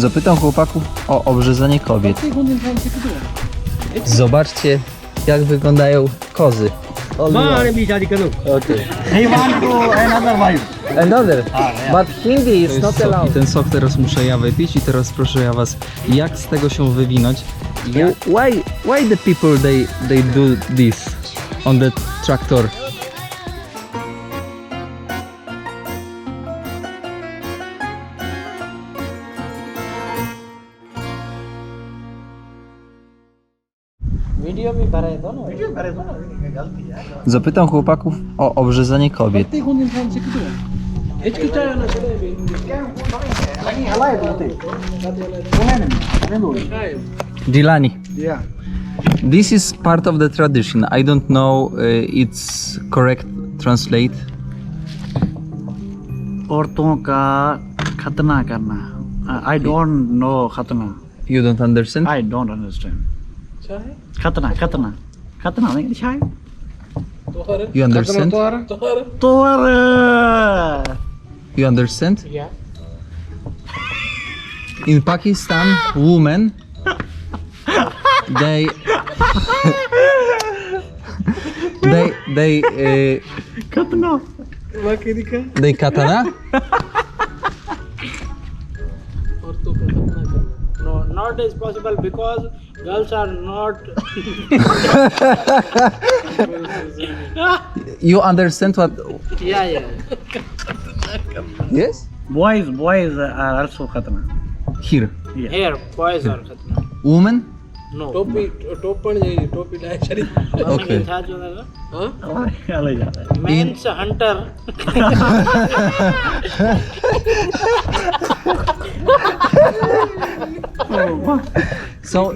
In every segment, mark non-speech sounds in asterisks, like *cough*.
Zapytam chłopaków o obrzezanie kobiet. Zobaczcie, jak wyglądają kozy. Only Okay. He want to another wife. Another. But Hindi is not allowed. ten sok teraz muszę ja wypić i teraz proszę ja was, jak z tego się wywinąć? Why why the people they they do this on the tractor? Zapytam chłopaków o obrzezanie kobiet. गलती कौन इंसान से क्यों हिचकिचाया ना चले नहीं हलाए बोलते बोले नहीं बोले Dilani, या this is part of the tradition. I don't know uh, its correct translate. औरतों का खतना करना आई डोंट नो खतना You don't understand? I don't understand खतना खतना खतना नहीं शायद طهرة. You understand? طهرة طهرة You understand? Yeah. In Pakistan, women they *laughs* they they uh, katana. They katana. *laughs* not is possible because girls are not. you understand what? yeah, yeah. Yes. Boys, boys are also khatna. Here. Yeah. Here, boys are khatna. Women. No. Topi, topi, जाएगी टोपी topi, शरीर ओके छा जो है हां है Oh, so,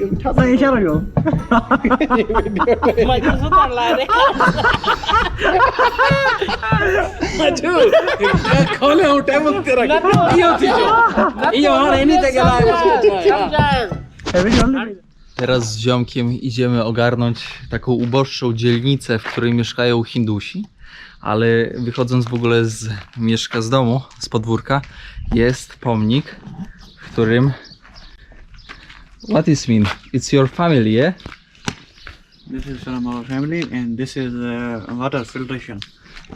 Teraz z ziomkiem idziemy ogarnąć taką uboższą dzielnicę, w której mieszkają Hindusi, ale wychodząc w ogóle z mieszka z domu, z podwórka, jest pomnik, w którym What is mean? It's your family, yeah? This is from our family and this is uh, water filtration.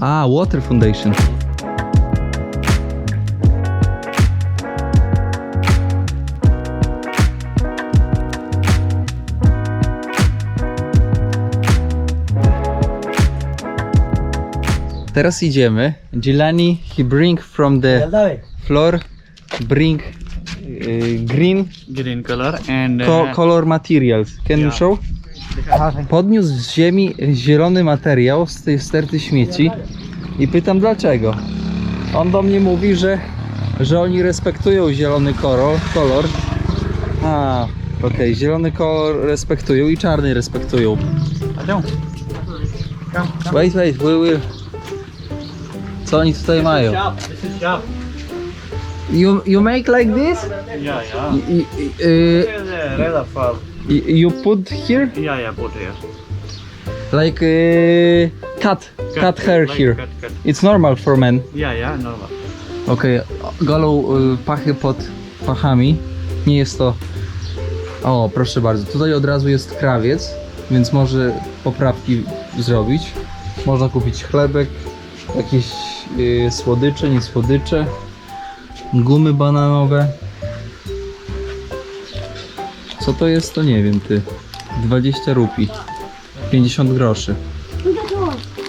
Ah, Water Foundation. Teraz idziemy. Jilani, he bring from the floor, bring green Green color and co uh, color materials. Can you show? Podniósł z ziemi zielony materiał z tej sterty śmieci i pytam dlaczego. On do mnie mówi, że, że oni respektują zielony kolor. kolor. A, okej, zielony kolor respektują i czarny respektują. Wait, wait, we will. Co oni tutaj mają? You, you make like this? Yeah, yeah. Y, y, uh, rather far. y, you put here? Yeah, yeah, put here. Like uh, cut, cut, hair like here. Cut, cut. It's normal for men. Yeah, yeah, normal. Okej, golą y, pachy pod pachami. Nie jest to. O, proszę bardzo. Tutaj od razu jest krawiec, więc może poprawki zrobić. Można kupić chlebek, jakieś y, słodycze, nie słodycze, gumy bananowe. Co to jest, to nie wiem, ty. 20 rupi. 50 groszy.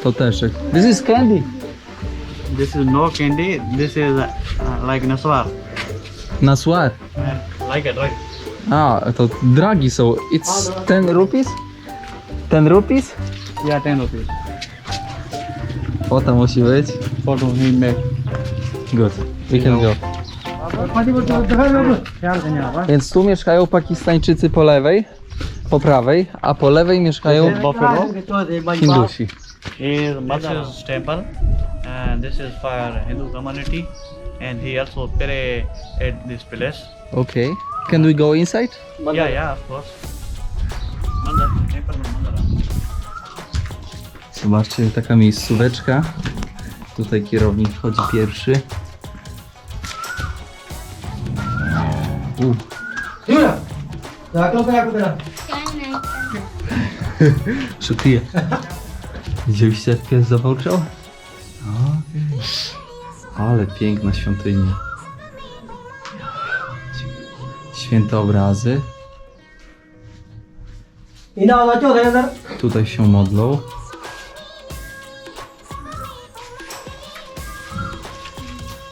To też. This is candy. This is no candy. This is uh, like naswar. Nasłar. Like a drug. A, to dragi są. It's 10 rupees? 10 rupees? Yeah, 10 rupees. O, musi być. Photo he made. Good. We can go. Więc tu mieszkają Pakistańczycy po lewej, po prawej, a po lewej mieszkają. Hindusi. is Mother's temple, and this is for Hindu community, and he also pray at this place. Okay. Can we go inside? Yeah, yeah, of course. Temple of Mother. Zobaczcie, taka miejscóweczka. Tutaj kierownik wchodzi pierwszy. U. Zaklo kaya ko tera. Szukuję. *laughs* Widzieliście jak pies zawłczał? Okej. Ale piękna świątynia. Święte obrazy. Cho thaya sir. Tutaj się modlą.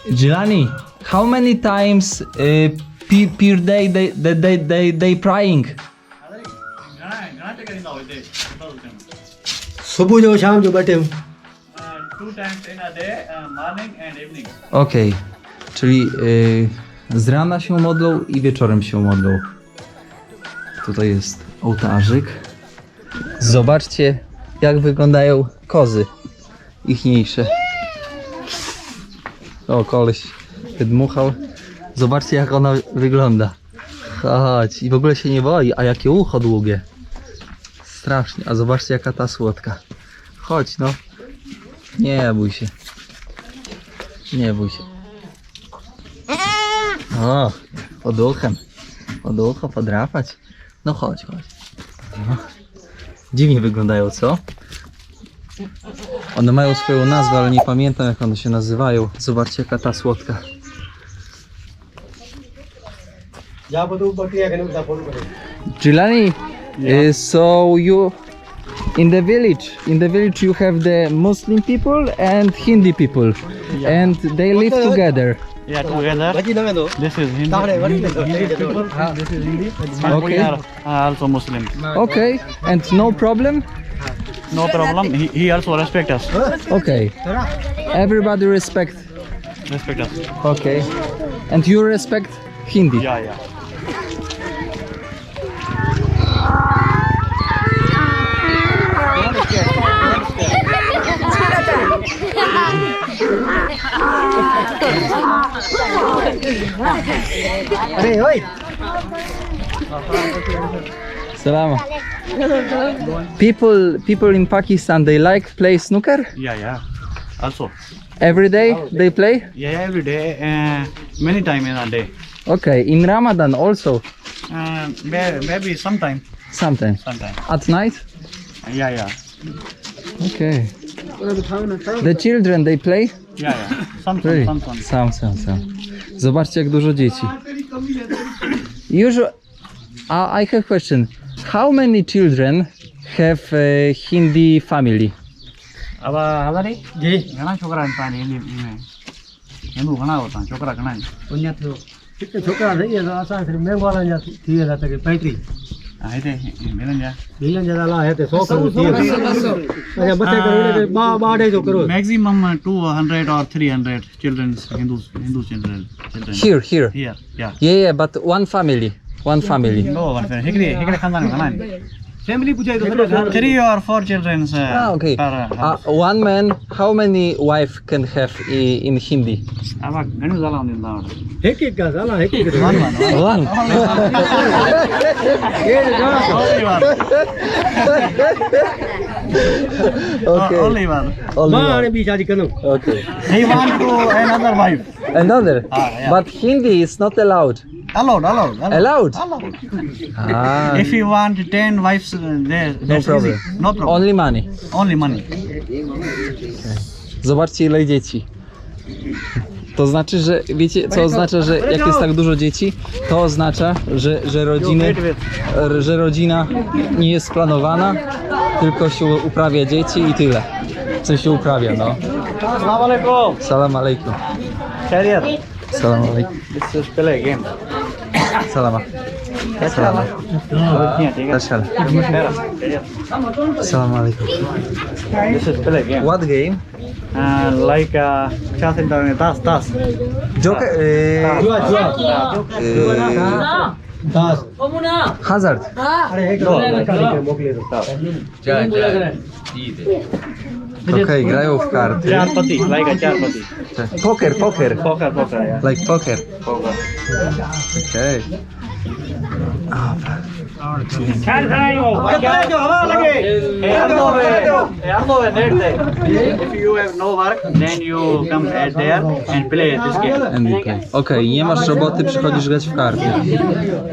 Jelani, how many times uh, Peer day, day, day, day, day, day prying. ઘણા ઘણા ટકા ના હોય તે સારું તેમ સુબહ જો શામ જો બે time two times in czyli y, z rana się modlą i wieczorem się modlą. Tutaj jest ołtarzyk. Zobaczcie, jak wyglądają kozy ichniejsze. O, koleś wydmuchał. Zobaczcie, jak ona wygląda. Chodź, i w ogóle się nie boi, a jakie ucho długie. Strasznie, a zobaczcie, jaka ta słodka. Chodź, no. Nie bój się. Nie bój się. O, pod uchem. Pod ucho podrapać. No chodź, chodź. No. Dziwnie wyglądają, co? One mają swoją nazwę, ale nie pamiętam jak one się nazywają. Zobaczcie jaka ta słodka. Jilani, uh, so you in the village in the village you have the muslim people and hindi people and they live together Yeah, together. This is Hindi, Hindi, people. This is Hindi. We Okay. are uh, also Muslims. okay and no problem No problem. He, he also respect us. okay everybody respect Respect us. okay and you respect hindi Yeah, yeah. अरे ओए Salama. People, people in Pakistan, they like play snooker. Yeah, yeah. Also. Every day they play. Yeah, yeah, every day. Uh, many time in a day. Okay, in Ramadan also Uh, may- maybe sometime. sometimes. Sometime. At night. Yeah, yeah. Okay. The children they play. Yeah, yeah. Some, some, Really? some, some. Sam, sam, sam. Zobaczcie jak dużo dzieci. Usually, uh, I have question. How many children have a Hindi family? अब हमारी जी घना छोकरा इंसान हिंदी में हिंदू घना होता है छोकरा घना है पुण्य थियो कितने छोकरा नहीं है तो आसान से मैं वाला जा थी है तक पैंती हाँ इधर मिलन जा मिलियन ज्यादा ला है तो 100 करोड़ थी अच्छा बच्चे करो ने बा बाड़े जो करो maximum 200 or 300 children Hindus Hindu children children Here, here. here yeah Yeah, yeah, but one family. One family. no one friend हिकड़े हिकड़े खानदान में Family pujay Three or four children. Uh, ah, okay. Uh, one man, how many wife can have in Hindi? one man. One. okay. Only one. Only one. Okay. He want to another wife. Another? Ah, yeah. But Hindi is not allowed. Allowed, allowed. Allowed? Allowed. allowed. Ah. If you want 10 wives no problem. No problem. Only money. Only money. Zobaczcie ile dzieci. To znaczy, że wiecie co oznacza, że jak jest tak dużo dzieci, to oznacza, że, że rodziny, że rodzina nie jest planowana, tylko się uprawia dzieci i tyle. Co się uprawia, no. Salam alaikum. Salam alaikum. Salam alaikum. Salam. This is play game. What game? Uh, like uh, chess internet, task, task. Joker. Uh, uh, hazard. No, no. Okej, grają w karty. Czarpati, like czarpati. Poker, poker. Poker, poker. Like poker. Poker. Okay. Okej, nie masz roboty, przychodzisz grać w karty.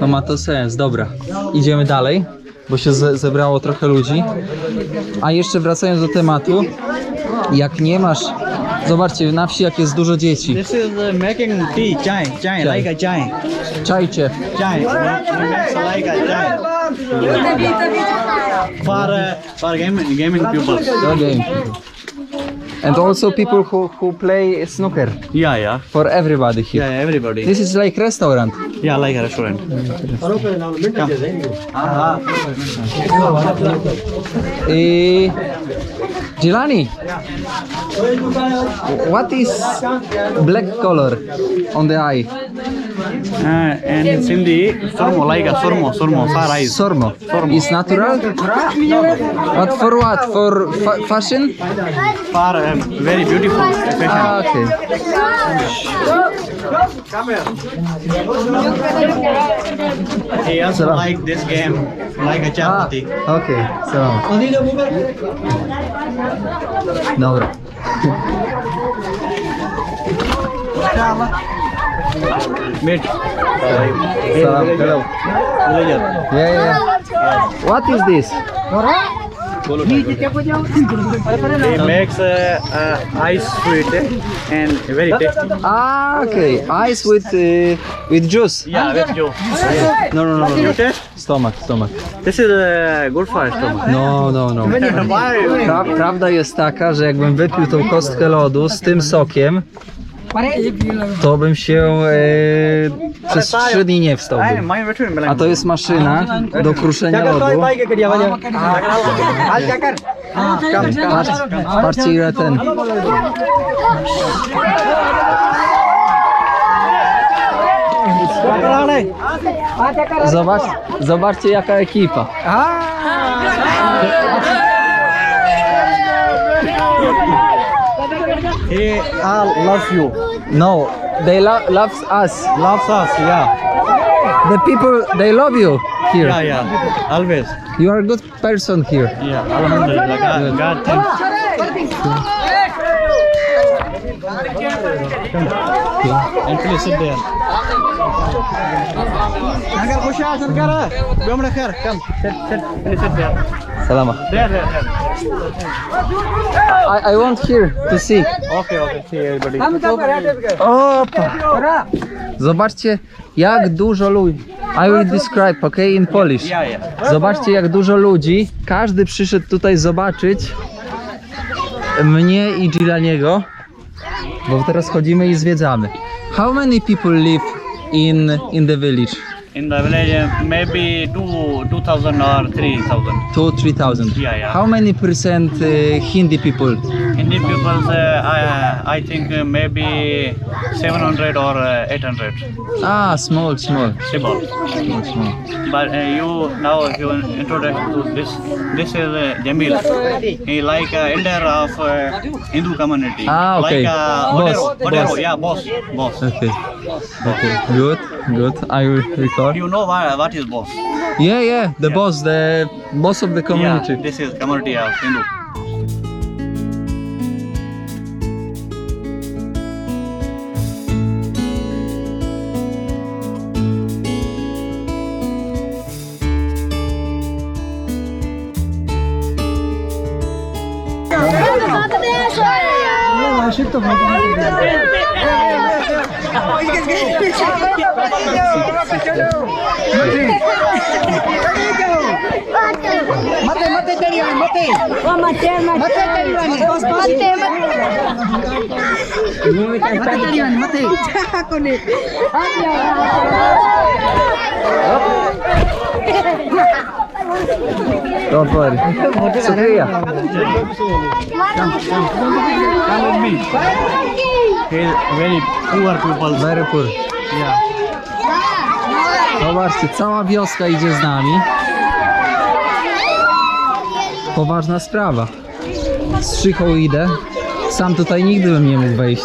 No ma to sens, dobra. Idziemy dalej, bo się ze zebrało trochę ludzi. A jeszcze wracając do tematu, jak nie masz... Zobaczcie, na wsi jak jest dużo dzieci. This is uh, making tea, chai, chai, like a chai. Czajcie, Chai, we make like a chai. For, uh, for gaming, gaming pupils. the game. And also people who, who play snooker. Yeah, yeah. For everybody here. Yeah, everybody. This is like restaurant. Yeah, like a restaurant. Eh, Jilani, what is black color on the eye? Uh, and in Sindhi, surmo, like a surmo, surmo, far eyes. Sormo. Is natural? But for what? For fa- fashion? Far, uh, very beautiful. Fashion. Ah, okay. He also like this game, like a Ah, chapati. okay. Salam. Dobra. Meet. Salam. Hello. Villager. Yeah, yeah. What is this? He makes uh, uh, ice sweet and very tasty. Ah, okay. Ice with uh, with juice. Yeah, with you. No, no, no, no. You taste? Stomach, stomach. This is uh, good for stomach. No, no, no. *laughs* Pra, prawda jest taka, że jakbym wypił tą kostkę lodu z tym sokiem, to bym się e, przez 3 dni nie wstał. A to jest maszyna do kruszenia lodu. Patrz, patrzcie ile ten. Zobacz, zobaczcie jaka ekipa. He all loves you. No, they lo loves us. Loves us, yeah. The people, they love you here. Yeah, yeah. Always. You are a good person here. Yeah. Alhamdulillah. God, God thanks. And please sit there. Agar khusyah serkara. Come. Sit, sit. Please sit there. Salama. There, there, there. I, I want here to see. Okay, okay. See everybody. Opa. Zobaczcie jak dużo ludzi. I will describe, ok, in Polish. Zobaczcie jak dużo ludzi. Każdy przyszedł tutaj zobaczyć mnie i Gilaniego, bo teraz chodzimy i zwiedzamy. How many people live in in the village? In the village, uh, maybe two, two thousand or three thousand. Two, three thousand. Yeah, yeah. How many percent uh, Hindi people? Hindi people, uh, I, I think uh, maybe seven hundred or uh, eight hundred. Ah, small, small, Simple. small, small. But uh, you now you introduce to this. This is uh, Jamil. He like uh, elder of uh, Hindu community. Ah, okay. Like uh, Boss, Odero, Odero, boss. yeah, boss, boss. Okay, okay, good, good. I will record. You know what, what is boss? Yeah, yeah, the Yeah. boss, the boss of the community. Yeah, this is community of Hindu. તળીવાની મતે ઓ મતે મતે તળીવાની બસ બસ મતે મતે તળીવાની મતે કોને તો પર શુક્રિયા કામ be very poor people very poor yeah Zobaczcie, cała wioska idzie z nami. Poważna sprawa. Strzychą idę. Sam tutaj nigdy bym nie mógł wejść,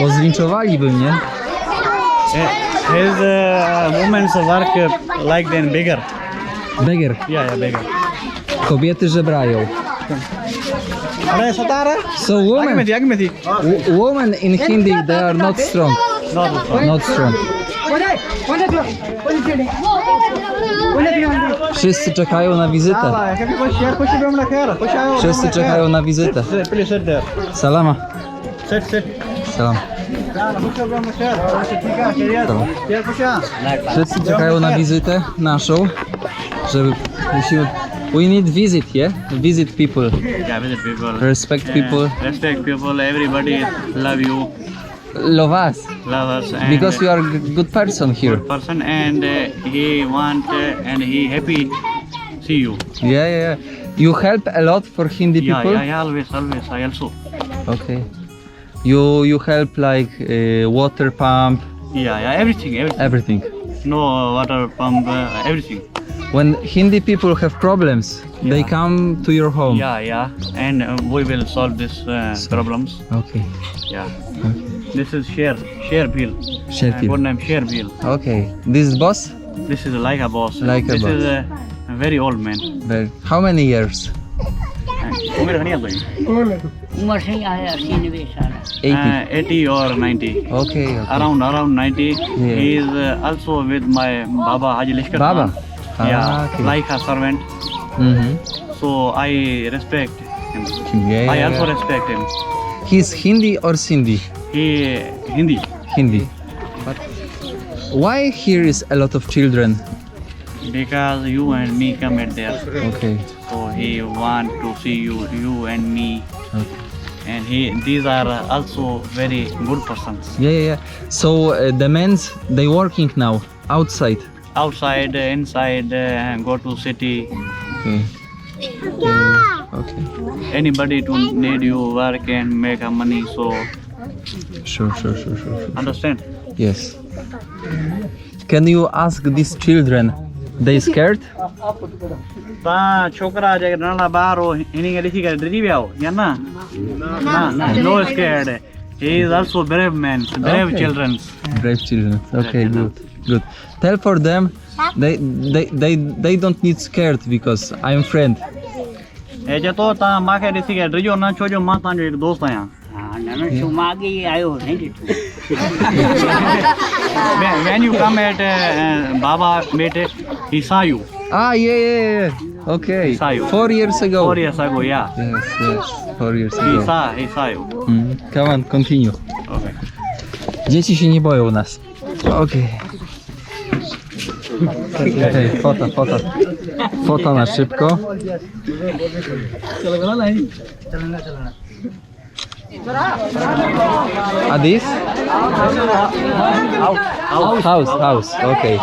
bo zlinczowaliby mnie. His uh, movements work like then bigger. Beggar. Yeah, yeah, beggar. Kobiety żebrają. Ale satara? So women, Jak my, jak my women in Hindi, they are not strong. No, no, no. Not strong. Not strong. Wszyscy czekają na wizytę. Wszyscy czekają na wizytę. Salama. Salam. Wszyscy czekają na wizytę naszą, żeby musimy We need visit, yeah? Visit people. Yeah, visit people. Respect people. Respect people. Everybody love you. Love us. love us, and Because you are a good person here. good person, and uh, he want uh, and he happy see you. Yeah, yeah, yeah. You help a lot for Hindi Yeah, people? yeah, yeah. Always, always. I also. Okay. You you help like uh, water pump, Yeah, yeah. Everything, everything. everything. No water pump, uh, everything. When Hindi people have problems, they come to your home. Yeah, yeah. And uh, we will solve these uh, problems. Okay. Yeah. This is share, share bill. Share Uh, bill. Good name, share bill. Okay. This is boss? This is like a boss. Like a this boss. is a, a very old man. Very. How many years? उम्र घनी है भाई? उम्र से ही आया अस्सी नब्बे साल 80. Uh, 80 or 90. okay, okay. Around around 90. He is uh, also with my Baba Haji Lishkar. Baba? Khan. Yeah, Ah, okay. like a servant. Mm-hmm. So I respect him. Yeah, yeah, I also yeah. respect him. He's Hindi or Sindhi? He Hindi. Hindi. But why here is a lot of children? Because you and me come at there. Okay. So he want to see you, you and me. okay. And he these are also very good persons. Yeah, yeah, yeah. So uh, the men's they working now outside. Outside, uh, inside, uh, go to city. Okay. Yeah, okay. Anybody to need you work and make a money. So Sure, sure, sure, sure, sure. Understand? Yes. Can you ask these children? They scared? No, છોકરા છે નાના બાર he is also brave man brave okay. children brave children okay good good tell for them they they they they don't need scared because i'm friend आहियां हाँ न तुम आगे आयो नहीं ॾिठो When- when you come at uh, baba met he saw you Ah, yeah, yeah, yeah. Okay. Saw you. Four years ago. four years ago yeah Yes, yes. Four years he ago. saw he saw you Mm. Come on, continue. okay Dzieci się nie boją nas. Okej. Okej, fota, fota. Fota na szybko. a this? House, house, okej.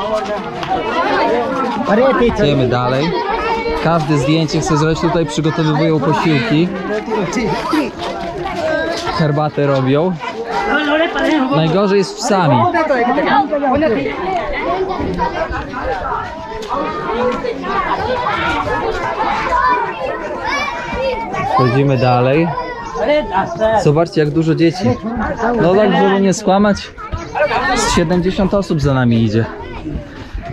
Idziemy dalej. Każde zdjęcie chce zrobić tutaj, przygotowują posiłki. Herbatę robią. Najgorzej jest psami. Chodzimy dalej. Zobaczcie jak dużo dzieci. No tak, żeby nie skłamać, z 70 osób za nami idzie.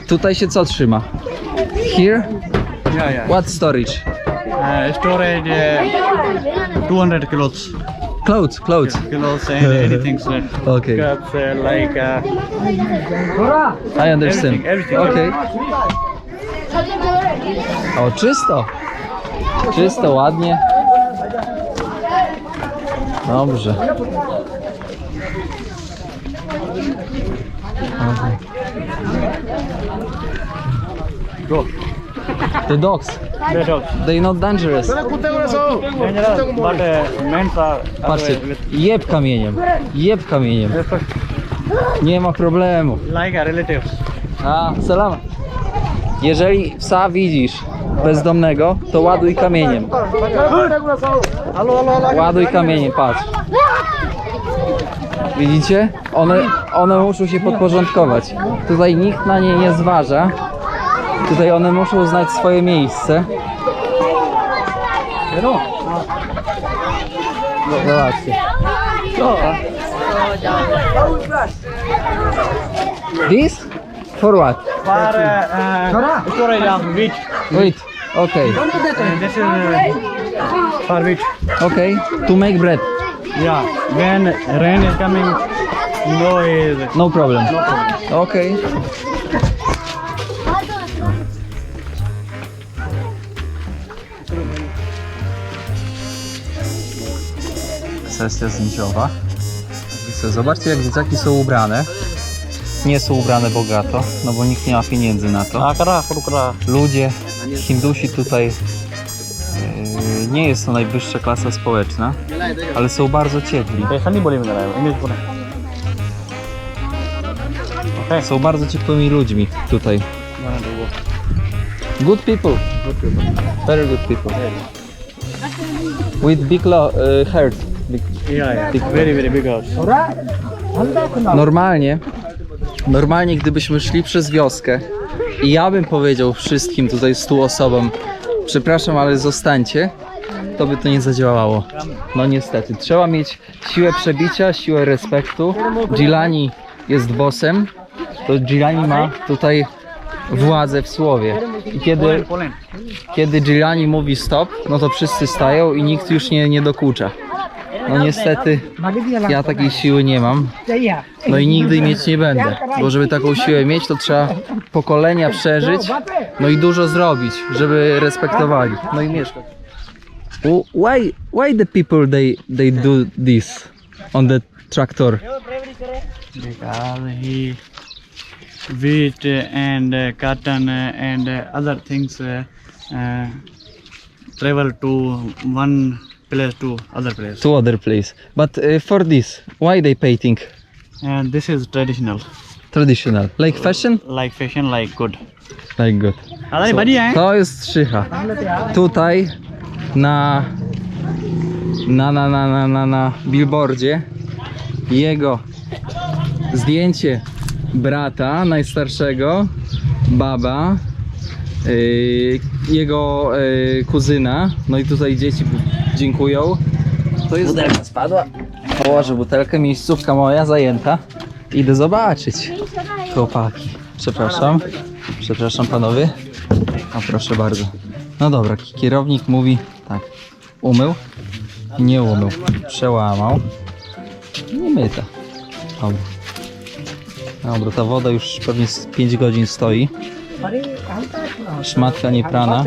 Tutaj się co trzyma? Here? yeah yeah What storage? uh, storage uh, 200 kilos Clothes, clothes. kilos and anything sir. *laughs* Okay. cups uh, like uh, I understand. Everything, everything. Okay. O, czysto. Czysto, ładnie. Dobrze. Go. The dogs, They don't. they not dangerous. Dangerous, but uh, men are Patrzcie, with jeb kamieniem, jeb kamieniem. Nie ma problemu. like a relatives. A, salama. Jeżeli psa widzisz bezdomnego, to ładuj kamieniem. Ładuj kamieniem, patrz. Widzicie? One, one muszą się podporządkować. Tutaj nikt na nie nie zważa. Tutaj one muszą znać swoje miejsce. Zobaczcie. This? For what? For uh, uh, wheat. Wait. Okay. And this is uh, for wheat. Okay. To make bread. Yeah. When rain is coming, no is No problem. Okay. Sesja zdjęciowa. Zobaczcie jak dzieciaki są ubrane nie są ubrane bogato, no bo nikt nie ma pieniędzy na to. Ludzie, Hindusi tutaj yy, nie jest to najwyższa klasa społeczna, ale są bardzo ciepli. Są bardzo ciepłymi ludźmi tutaj. Good people. Very good people. With big lo- y, heart. Big, big- tak, no. Normalnie normalnie gdybyśmy szli przez wioskę i ja bym powiedział wszystkim tutaj stu osobom przepraszam, ale zostańcie, to by to nie zadziałało. No niestety, trzeba mieć siłę przebicia, siłę respektu. Gilani jest bossem, to Gilani ma tutaj władzę w słowie. I kiedy, kiedy Gilani mówi stop, no to wszyscy stają i nikt już nie, nie dokucza. No niestety, ja takiej siły nie mam. No i nigdy mieć nie będę, bo żeby taką siłę mieć, to trzeba pokolenia przeżyć, no i dużo zrobić, żeby respektowali. No i mieszkać. Why, why the people they, they do this on the tractor? Because he wheat and uh, cotton uh, and uh, other things uh, uh, travel to one place to other place. To other place. But uh, for this, why they painting? And this is traditional, Traditional. Like fashion? like fashion, like good. Like good. अरे बढ़िया है To jest strzycha. Tutaj na na na na na na, na billboardzie jego zdjęcie brata najstarszego, baba, yy, jego yy, kuzyna. No i tutaj dzieci dziękują. To jest butelka spadła. Położę butelkę, miejscówka moja zajęta. Idę zobaczyć. Chłopaki. Przepraszam. Przepraszam panowie. A proszę bardzo. No dobra, ki- kierownik mówi tak. Umył? Nie umył. Przełamał. Nie myta. Dobra. Dobra, ta woda już pewnie z 5 godzin stoi. Szmatka nie prana,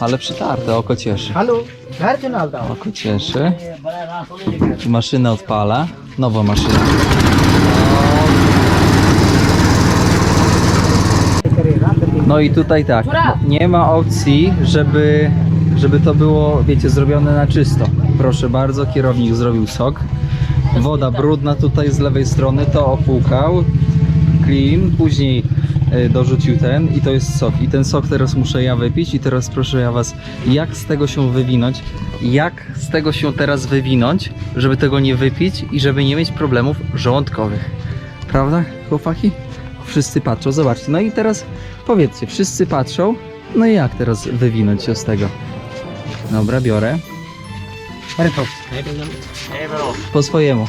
ale przytarte, oko cieszy. Oko cieszy. Maszyna odpala, nowa maszyna. No i tutaj tak, nie ma opcji, żeby, żeby to było, wiecie, zrobione na czysto. Proszę bardzo, kierownik zrobił sok. Woda brudna tutaj z lewej strony, to opłukał. Clean, później dorzucił ten i to jest sok. I ten sok teraz muszę ja wypić i teraz proszę ja was, jak z tego się wywinąć, jak z tego się teraz wywinąć, żeby tego nie wypić i żeby nie mieć problemów żołądkowych. Prawda, chłopaki? Wszyscy patrzą, zobaczcie. No i teraz powiedzcie, wszyscy patrzą, no i jak teraz wywinąć się z tego? Dobra, biorę. Po swojemu.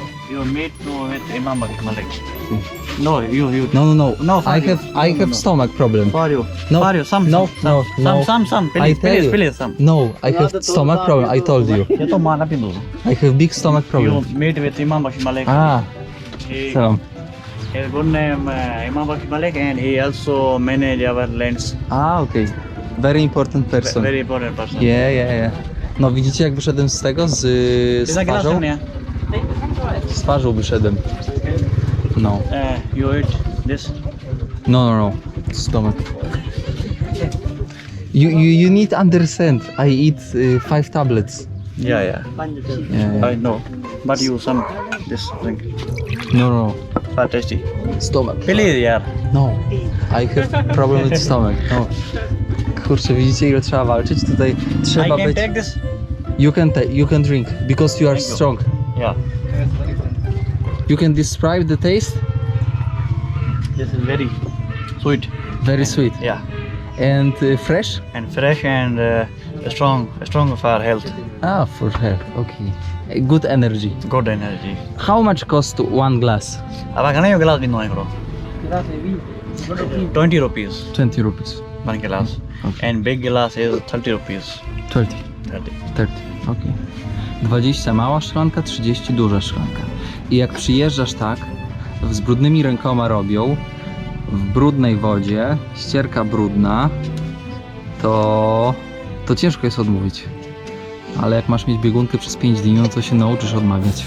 No, you, you. No, no, no. No, I have, no, I have no. stomach problem. For you. No, for you. Some, no, some, no, some, no. some, some. I Please, tell please, you. please. No, I have stomach problem. I told you. Ja to ma na pinduzu. I have big stomach problem. You meet with Imam Bashir Malik. Ah. He, so. His good name uh, Imam Bashir Malik, and he also manage our lands. Ah, okay. Very important person. Very important person. Yeah, yeah, yeah. No widzicie jak wyszedłem z tego, z, z twarzą? Z twarzą wyszedłem. No. Uh, you eat this. No, no, no. Stomach. You, you, you need understand. I eat uh, five tablets. Yeah, yeah. Yeah, yeah. I know. But you some this drink. No, no, For tasty. Stomach. Please, yeah. No. I have problem with stomach. No. Kurczę, widzicie ile trzeba walczyć? Tutaj I trzeba can być... take this. You can take, you can drink because you are Thank you. strong. Yeah. You can describe the taste? This is very sweet. Very and, sweet. Yeah. And uh, fresh? And fresh and uh, strong, strong for health. Ah, for health. Okay. Good energy. Good energy. How much cost one glass? Glass 20 rupees. 20 rupees. One glass. Okay. And big glass is 30 rupees. 30. 30. 30. Okay. 20 mała szklanka, 30 duża szklanka. I jak przyjeżdżasz tak, z brudnymi rękoma robią, w brudnej wodzie, ścierka brudna, to, to ciężko jest odmówić. Ale jak masz mieć biegunkę przez 5 dni, no to się nauczysz odmawiać.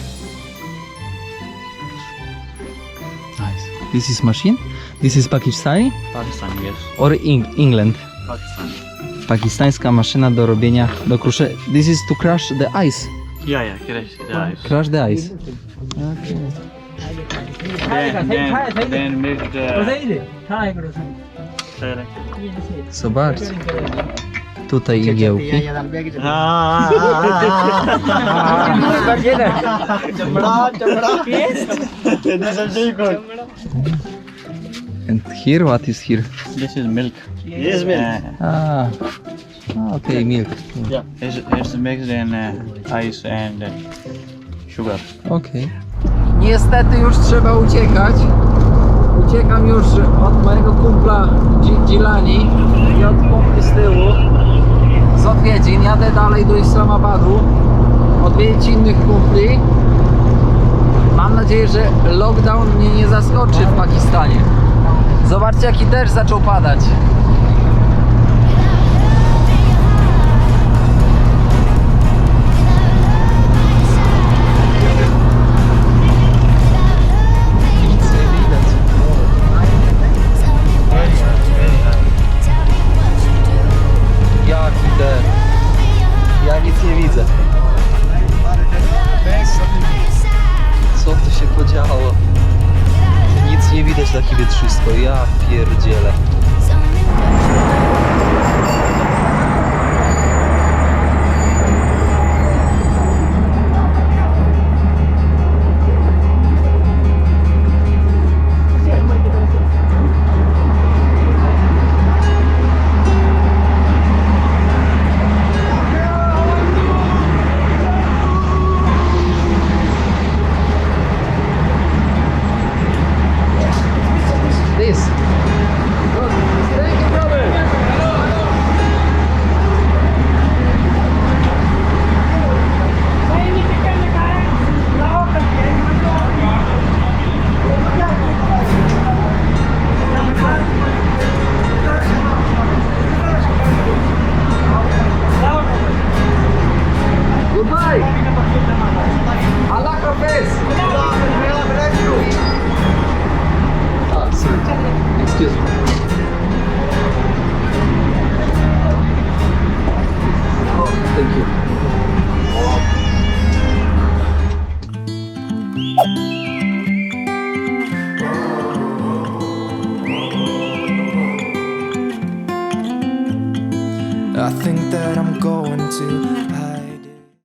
Nice. This is machine? This is Pakistani Pakistan, yes. or Eng- England? Pakistan. Pakistańska maszyna do robienia, do krusze... This is to crush the ice. Yeah, yeah, correct. Yeah. Crush the ice. Then, then, then make the Zobacz. Tutaj igiełki. And here, what is here? This is milk. Yes, milk. Ah, ah okay, milk. yeah. It's, it's mixed in uh, ice and uh, sugar. Okej. Niestety już trzeba uciekać. Uciekam już od mojego kumpla Dzi- Dzilani i od kumpli z tyłu. Z odwiedzin. Jadę dalej do Islamabadu. Odwiedzić innych kumpli. Mam nadzieję, że lockdown mnie nie zaskoczy w Pakistanie. Zobaczcie jaki deszcz zaczął padać.